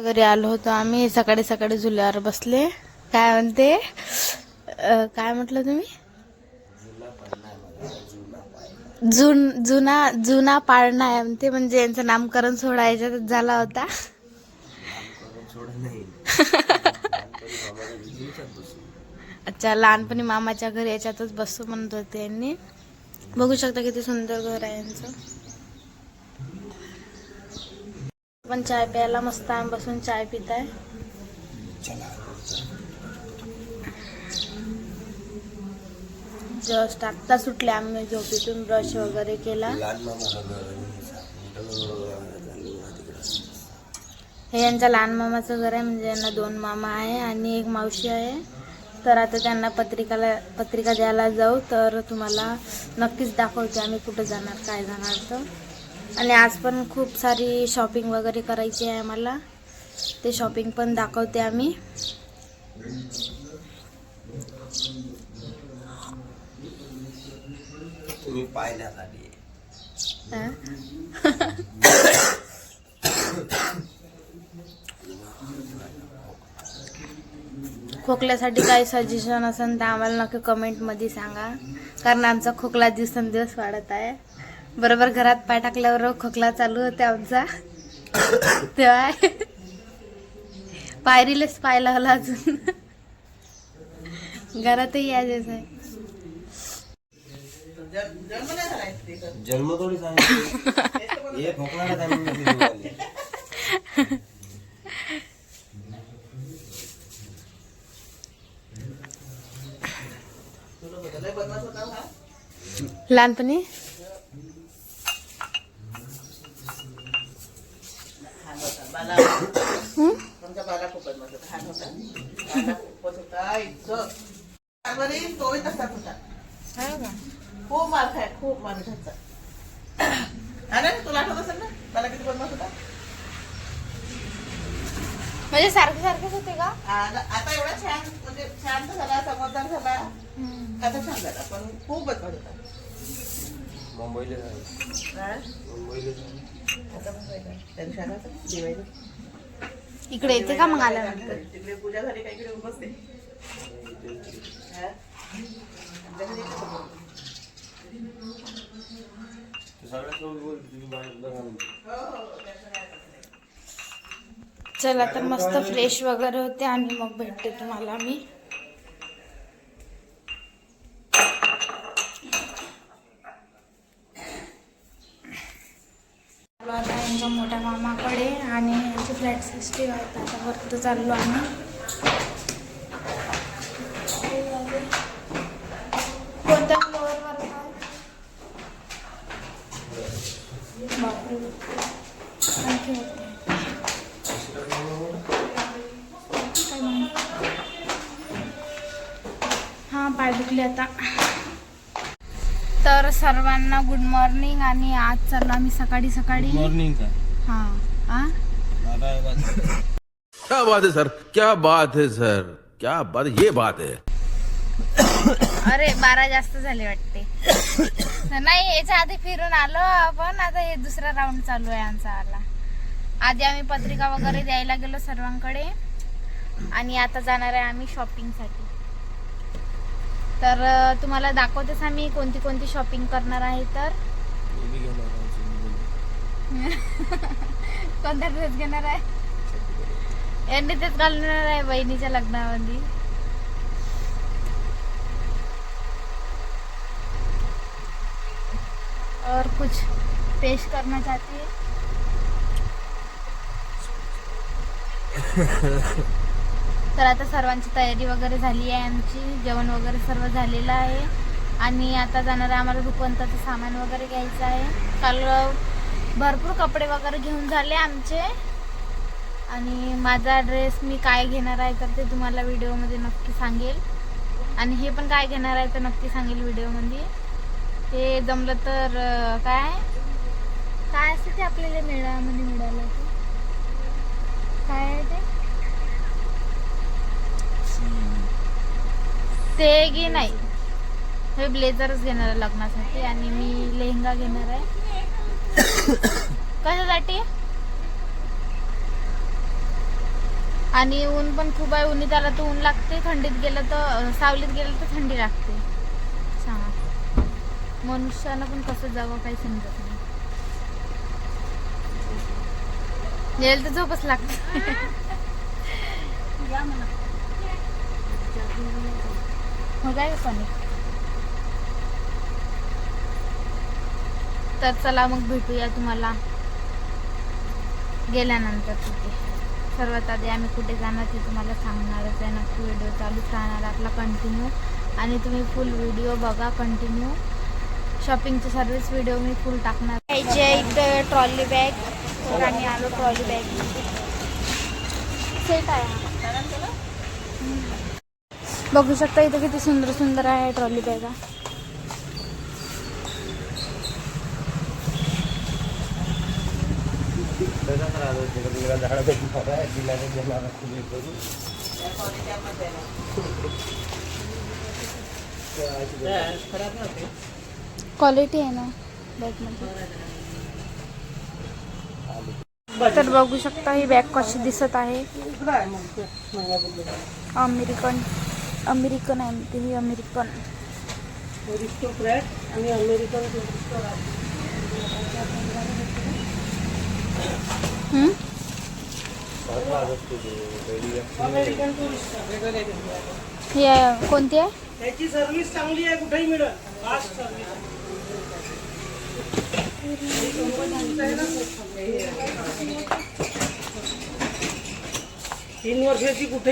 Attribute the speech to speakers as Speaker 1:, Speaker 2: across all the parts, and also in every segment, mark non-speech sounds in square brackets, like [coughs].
Speaker 1: घरी आलो होतो. आम्ही सकाळी सकाळी झुल्यावर बसले. काय म्हणते? काय म्हटलं तुम्ही? जुन जुना जुना पाळणा आहे म्हणते. म्हणजे यांचं नामकरण सोहळा झाला होता. अच्छा लहानपणी मामाच्या घरी याच्यातच बसू म्हणत होते यांनी. बघू शकता किती सुंदर घर आहे यांचं. पण चाय प्यायला मस्त आम्ही बसून चाय पित आहे जस्ट आत्ता सुटले आम्ही झोपेतून ब्रश वगैरे केला. हे यांच्या लहान मामाचं घर आहे म्हणजे यांना दोन मामा आहे आणि एक मावशी आहे. तर आता त्यांना पत्रिकाला पत्रिका द्यायला जाऊ तर तुम्हाला नक्कीच दाखवते आम्ही कुठं जाणार काय जाणार तर. आणि आज पण खूप सारी शॉपिंग वगैरे करायची आहे आम्हाला. ते शॉपिंग पण दाखवते आम्ही? खोकल्यासाठी काही सजेशन असेल तर आम्हाला नक्की कमेंटमध्ये सांगा. कारण आमचा खोकला दिवसेंदिवस वाढत आहे. बरोबर घरात पाय टाकल्यावर खोकला चालू होते आमचा. तेव्हा पायरीलाच पाय लावला अजून. घरातही यायचं आहे
Speaker 2: जन्म थोडी हे
Speaker 1: लहानपणी हं?
Speaker 3: आमच्या बाला खूपच मस्त होता. हात होता बाला कारभारी तोही तसाच होता. खूप मार खाय खूप मार खायचा अरे तुला आठवत असेल ना? बाला किती बदमाश होता?
Speaker 1: म्हणजे सारखे सारखेच होते का?
Speaker 3: आता एवढा छान म्हणजे शांत झाला समजदार झाला. आता छान झाला पण खूप बदमाश होता.
Speaker 2: मुंबईला जायचं.
Speaker 3: हा?
Speaker 2: मुंबईला जायचं.
Speaker 1: इकडे येते का मग आल्यानंतर?
Speaker 3: तिकडे पूजा झाली का इकडे बसते.
Speaker 1: चला तर मस्त फ्रेश वगैरे होते आणि मग भेटते तुम्हाला मी. आता यांच्या मोठ्या मामाकडे आणि यांची फ्लॅट सिस्टीम आहेत आता वरती चाललो आम्ही कोणत्या फ्लोअरवर काय बापरे आणखी वरती. काय म्हणू? हा पाय दुखले आता. तर सर्वांना गुड मॉर्निंग आणि आज चाललो आम्ही सकाळी सकाळी.
Speaker 2: मॉर्निंग का
Speaker 1: हा हा
Speaker 4: क्या बात है सर क्या बात है सर क्या बात ये बात है।
Speaker 1: अरे बारा जास्त झाले वाटते. नाही याच्या आधी फिरून आलो आपण आता हे दुसरा राऊंड चालू आहे आमचा आला आधी आम्ही पत्रिका वगैरे द्यायला गेलो सर्वांकडे. आणि आता जाणार आहे आम्ही शॉपिंगसाठी तर तुम्हाला दाखवतेच आम्ही कोणती कोणती शॉपिंग करणार आहे तर. [laughs] कोणता ड्रेस घेणार आहे? यांनी तेच घालणार आहे बहिणीच्या लग्नामध्ये. और कुछ पेश करना चाहती है? [laughs] तर आता सर्वांची तयारी वगैरे झाली आहे आमची. जेवण वगैरे सर्व झालेलं आहे. आणि आता जाणार आहे आम्हाला रुपवंताचं सामान वगैरे घ्यायचं आहे. काल भरपूर कपडे वगैरे घेऊन झाले आमचे. आणि माझा ड्रेस मी काय घेणार आहे तर ते तुम्हाला व्हिडिओमध्ये नक्की सांगेल. आणि हे पण काय घेणार आहे तर नक्की सांगेल व्हिडिओमध्ये. ते जमलं तर काय? काय असं ते आपल्याला मेळामध्ये म्हणजे मिळालं ते काय आहे ते? ते घे नाही. हे ब्लेझरच घेणार आहे लग्नासाठी आणि मी लेहंगा घेणार आहे. [coughs] कशासाठी? आणि ऊन पण खूप आहे. उन्हीत आलं तर ऊन लागते. थंडीत गेलं तर सावलीत गेलं तर थंडी लागते. सांगा मनुष्यानं पण कसं जावं काही समजत नाही. गेलं तर झोपच लागते. [laughs] हो काय पण. तर चला मग भेटूया तुम्हाला. गेल्यानंतर तिथे. सर्वात आधी आम्ही कुठे जाणार ते तुम्हाला सांगणारच आहे. नक्की व्हिडिओ चालूच राहणार आपला कंटिन्यू आणि तुम्ही फुल व्हिडिओ बघा कंटिन्यू शॉपिंगचे सर्वच व्हिडिओ मी फुल टाकणार. घ्यायचे इथं ट्रॉली बॅग तर आम्ही आलो ट्रॉली बॅग सेट आहे. बघू शकता इथं किती सुंदर सुंदर आहे ट्रॉली बॅगा क्वालिटी आहे ना बॅगमध्ये तर बघू शकता ही बॅग कशी दिसत आहे. अमेरिकन अमेरिकन ही
Speaker 3: आणि अमेरिकन।
Speaker 1: हम्म?
Speaker 3: अमेरिकन टुरिस्ट
Speaker 1: ही कोणती आहे
Speaker 3: त्याची तीन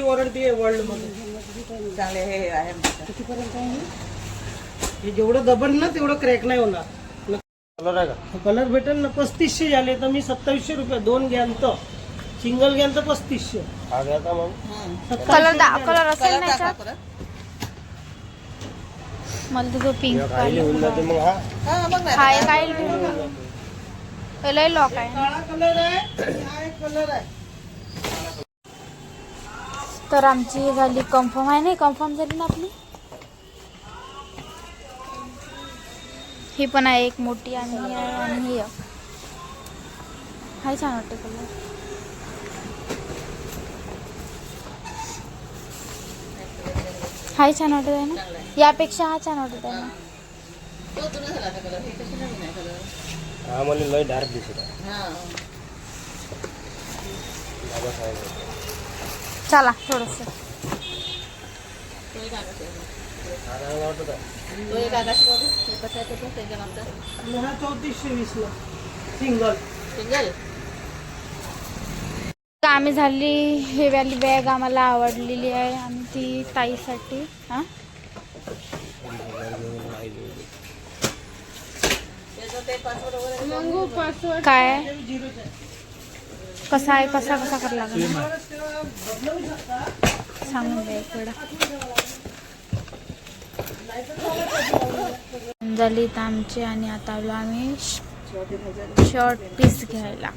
Speaker 3: वॉरंटी आहे वर्ल्ड मध्ये.
Speaker 5: चांगले हे आहे
Speaker 3: हे? जेवढं दबन ना तेवढं क्रॅक नाही होणार.
Speaker 2: कलर आहे का?
Speaker 3: कलर भेटेल ना पस्तीसशे झाले तर मी सत्तावीसशे रुपये दोन घ्यान तर सिंगल घ्यान तर पस्तीसशे
Speaker 2: हा मग?
Speaker 1: कलर दा कलर असेल ना मला तर तो पिंक
Speaker 2: हा.
Speaker 5: हा
Speaker 1: हा आहे. पहिला लॉक आहे
Speaker 3: आहे हा कलर आहे.
Speaker 1: तर आमची झाली कन्फर्म आहे नाही कन्फर्म झाली ना आपली? ही पण आहे एक मोठी आणि ही आहे आणि ही. हाय छान वाटते कलर हाय छान वाटत आहे ना? यापेक्षा हा छान वाटत आहे ना?
Speaker 5: आहे
Speaker 2: मला लय डार्क दिसत आहे.
Speaker 5: हा.
Speaker 1: चला थोडस.
Speaker 3: सिंगल.
Speaker 5: सिंगल?
Speaker 1: आम्ही झाली हे वाली बॅग आम्हाला आवडलेली आहे आणि ती ताईसाठी. हां? काय? कसा आहे? कसा कसा करायला लागेल सांगून द्या एक झाली तर आमची आणि आता आलो आम्ही शॉर्ट पीस घ्यायला.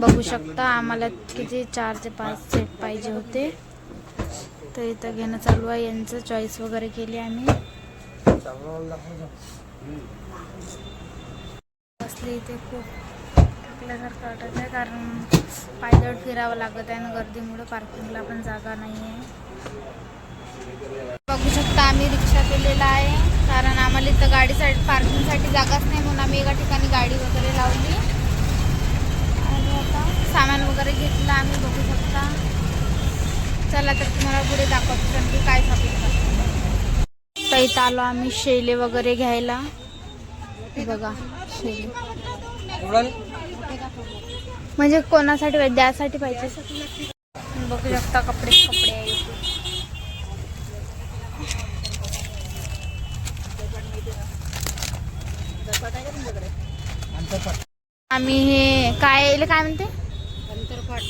Speaker 1: बघू शकता आम्हाला किती चार ते पाच सेट पाहिजे होते. तर इथं घेणं चालू आहे. यांचं चॉईस वगैरे केली आम्ही. बसली इथे खूप. थकल्यासारखं वाटत आहे कारण पायदळ फिरावं लागत आहे आणि गर्दीमुळे पार्किंगला पण जागा नाही आहे बघू शकता आम्ही रिक्षा केलेला आहे कारण आम्हाला इथं गाडीसाठी पार्किंगसाठी जागाच नाही म्हणून आम्ही एका ठिकाणी गाडी वगैरे लावली. आणि आता सामान वगैरे घेतलं आम्ही बघू शकता. चला तर तुम्हाला पुढे दाखवतो की काय शॉपिंग तर इथं आलो आम्ही शेले वगैरे घ्यायला. बघा शेले. म्हणजे कोणासाठी पाहिजे द्यासाठी पाहिजे. बघू शकता कपडे कपडे. आम्ही हे काय याला काय म्हणते?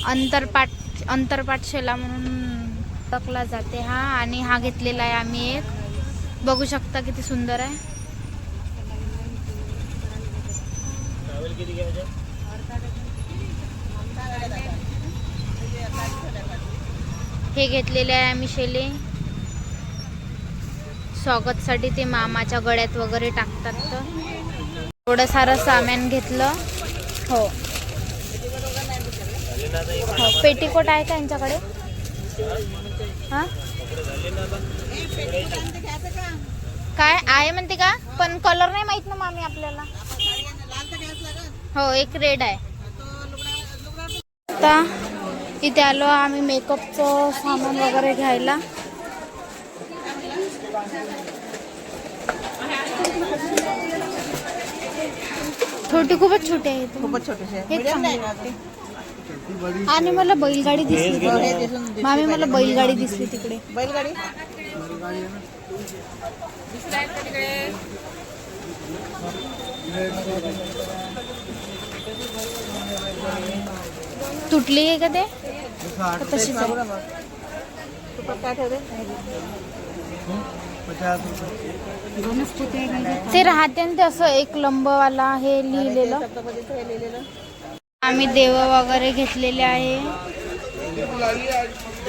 Speaker 1: अंतरपाठ अंतरपाठ शेला म्हणून टकला जाते हा आणि हा घेतलेला आहे आम्ही एक. बघू शकता किती सुंदर आहे
Speaker 2: ट्रॅव्हल किती घ्यायचं
Speaker 1: हे घेतलेले आहे मिशेले स्वागतसाठी ते मामाच्या गळ्यात वगैरे टाकतात तर. थोडं सारं सामान घेतलं. हो. हो पेटीकोट आहे का यांच्याकडे? हां? काय? आहे म्हणते का? पण कलर नाही माहीत ना मामी आपल्याला. हो एक रेड आहे. आता इथे आलो आम्ही मेकअपचं सामान वगैरे घ्यायला. छोटी खूपच छोटे आहे इथे.
Speaker 3: खूपच
Speaker 1: चांगले. वाटते आणि मला बैलगाडी दिसली
Speaker 3: हो, हे
Speaker 1: मामी मला. बैलगाडी दिसली तिकडे.
Speaker 3: बैलगाडी?
Speaker 1: तुटली आहे का ते?
Speaker 3: ते
Speaker 1: राहते ना ते असं एक लंबवाला हे लिहिलेलं. आम्ही देव वगैरे घेतलेले आहे.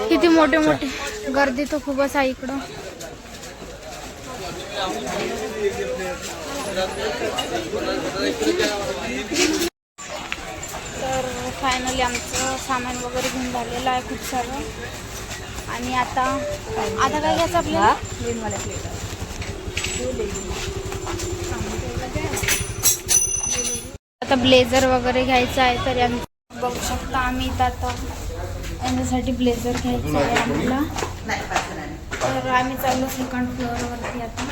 Speaker 1: किती मोठे मोठे. गर्दी तर खूपच आहे इकडं. फायनली आमचं सामान वगैरे घेऊन झालेलं आहे खूप सारं. आणि आता आता काय घ्यायचं आपल्याला? आता ब्लेझर वगैरे घ्यायचं आहे तर यांचं बघू शकता. आम्ही इथं आता यांच्यासाठी ब्लेझर घ्यायचं आहे आम्हाला. तर आम्ही चाललो सेकंड फ्लोअरवरती आता.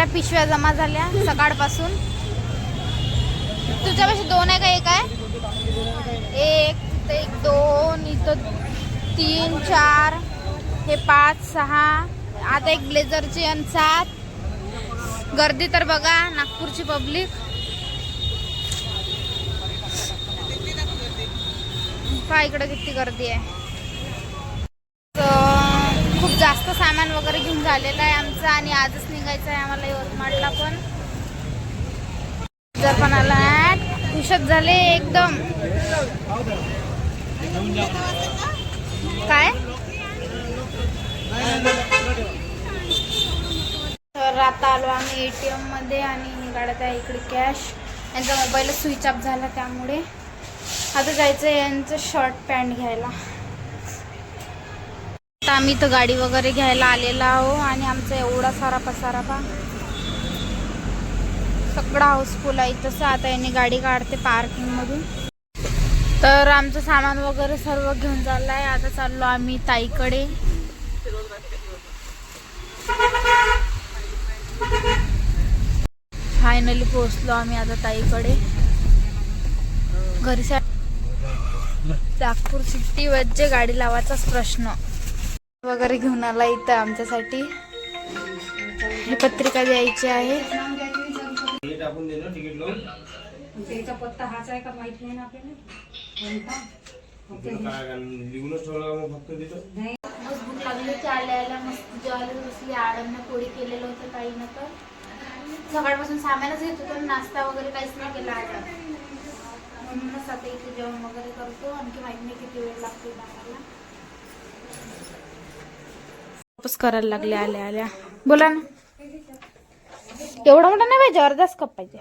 Speaker 1: त्या पिशव्या जमा झाल्या सकाळपासून. तुझ्यापाशी दोन आहे का एक आहे? एक तिथे एक दोन इथं तीन चार हे पाच सहा आता एक ब्लेझरची आणि सात. गर्दी तर बघा नागपूरची पब्लिक. पहा इकडे किती गर्दी आहे. झालेला आहे आमचं आणि आजच निघायचं आहे आम्हाला यवतमाळला पण. जर पण आला खुशच झाले एकदम. काय? तर आता आलो आम्ही एटीएममध्ये आणि निघाडत आहे इकडे कॅश यांचा मोबाईल स्विच ऑफ झाला त्यामुळे. आता जायचं यांचं शर्ट पॅन्ट घ्यायला. आता आम्ही तर गाडी वगैरे घ्यायला आलेला आहो आणि आमचा एवढा सारा पसारा पा सगळा हाऊसफुल आहे. तसं आता यांनी गाडी काढते पार्किंगमधून तर आमचं सामान वगैरे सर्व घेऊन चाललं आहे आता चाललो आम्ही ताईकडे. फायनली पोहोचलो आम्ही आता ताईकडे. घरी सा- नागपूर सिटी वरचे गाडी लावायचाच प्रश्न. वगैरे घेऊन आला इथं आमच्यासाठी. ही पत्रिका द्यायची आहे.
Speaker 2: हे ना
Speaker 1: मस्त भूक लागली की आल्या आल्या मस्त जेवायला बसली आडमनं पोळी केलेलं होतं ताईनं तर सकाळपासून सामानच घेत होतो नाश्ता वगैरे काहीच नाही केला आज म्हणूनच आता इथे जेवण वगैरे करतो. आणखी माहिती नाही किती वेळ लागतो आम्हाला वापस करायला लागले आल्या आल्या. बोला ना. एवढा मोठा नाही पाहिजे अर्धाच कप पाहिजे.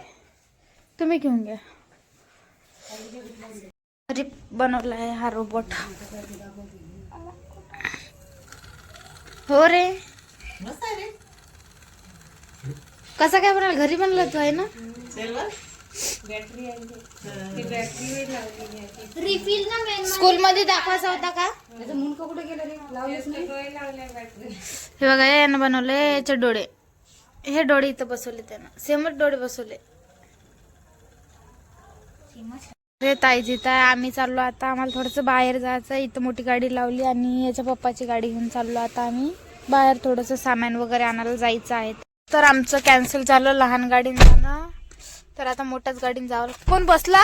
Speaker 1: तुम्ही घेऊन घ्या. घरी बनवला आहे हा रोबोट हो रे.
Speaker 3: रे.
Speaker 1: कसा काय बनवला? घरी बनला तो आहे ना? रिफिल ना स्कूल मध्ये. दाखवायचा होता का? हे बघा यानं बनवले याचे डोळे. हे डोळे इथं बसवले त्यानं. सेमच डोळे बसवले. रे ताई जिथं आहे आम्ही चाललो आता. आम्हाला थोडंसं बाहेर जायचं आहे. इथं मोठी गाडी लावली आणि याच्या पप्पाची गाडी घेऊन चाललो आता आम्ही. बाहेर थोडंसं सामान वगैरे आणायला जायचं आहे. तर आमचं कॅन्सल झालं. लहान गाडीनं जाणं. तर आता मोठ्याच गाडीने जावं लागतं. कोण बसला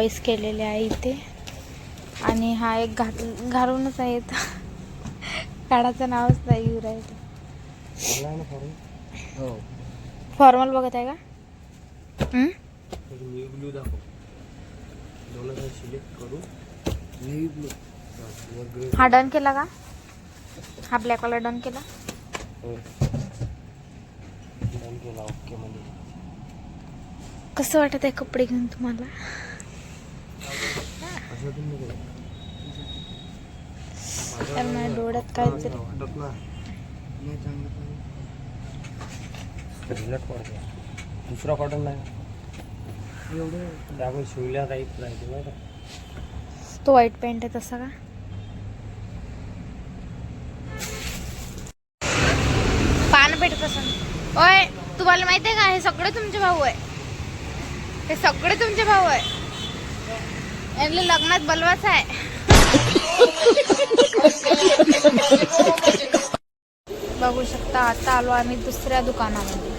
Speaker 1: चॉईस केलेले आहे इथे. आणि हा एक घात घालूनच आहे. काढाचं नावच नाही येऊ राहिलं.
Speaker 2: हो.
Speaker 1: फॉर्मल बघत आहे का? हं?
Speaker 2: ब्लू दाखव.
Speaker 1: हा डन केला का? हा ब्लॅक वाला डन केला?
Speaker 2: हो. डन केला ओके म्हणजे
Speaker 1: कसं वाटत आहे कपडे घेऊन तुम्हाला
Speaker 2: असं तुम्ही नको.
Speaker 1: तर माझ्या डोळ्यात
Speaker 2: वाटत ना पडतो दुसरा कॉटन नाही. एवढं त्यामुळे शिवल्या टाईप नाही?
Speaker 1: तो व्हाईट पॅन्ट आहे तसा का? पान भेटत असं ओय तुम्हाला माहिती आहे का? हे सगळे तुमचे भाऊ आहे. हे सगळे तुमचे भाऊ आहे. यांना लग्नात बलवाच आहे बघू शकता आता आलो आम्ही दुसऱ्या दुकानामध्ये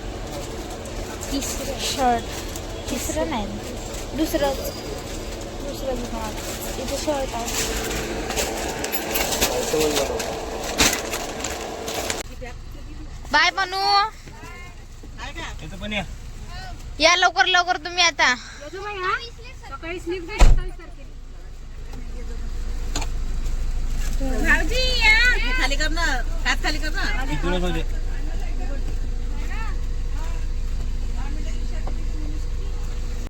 Speaker 1: तिसरं शर्ट तिसरं नाही दुसरं दुसऱ्या दुकानात इथे शर्ट आहे बाय बनू या लवकर लवकर तुम्ही आता
Speaker 3: खाली कर ना. हात खाली कर ना.
Speaker 2: इथूनच होते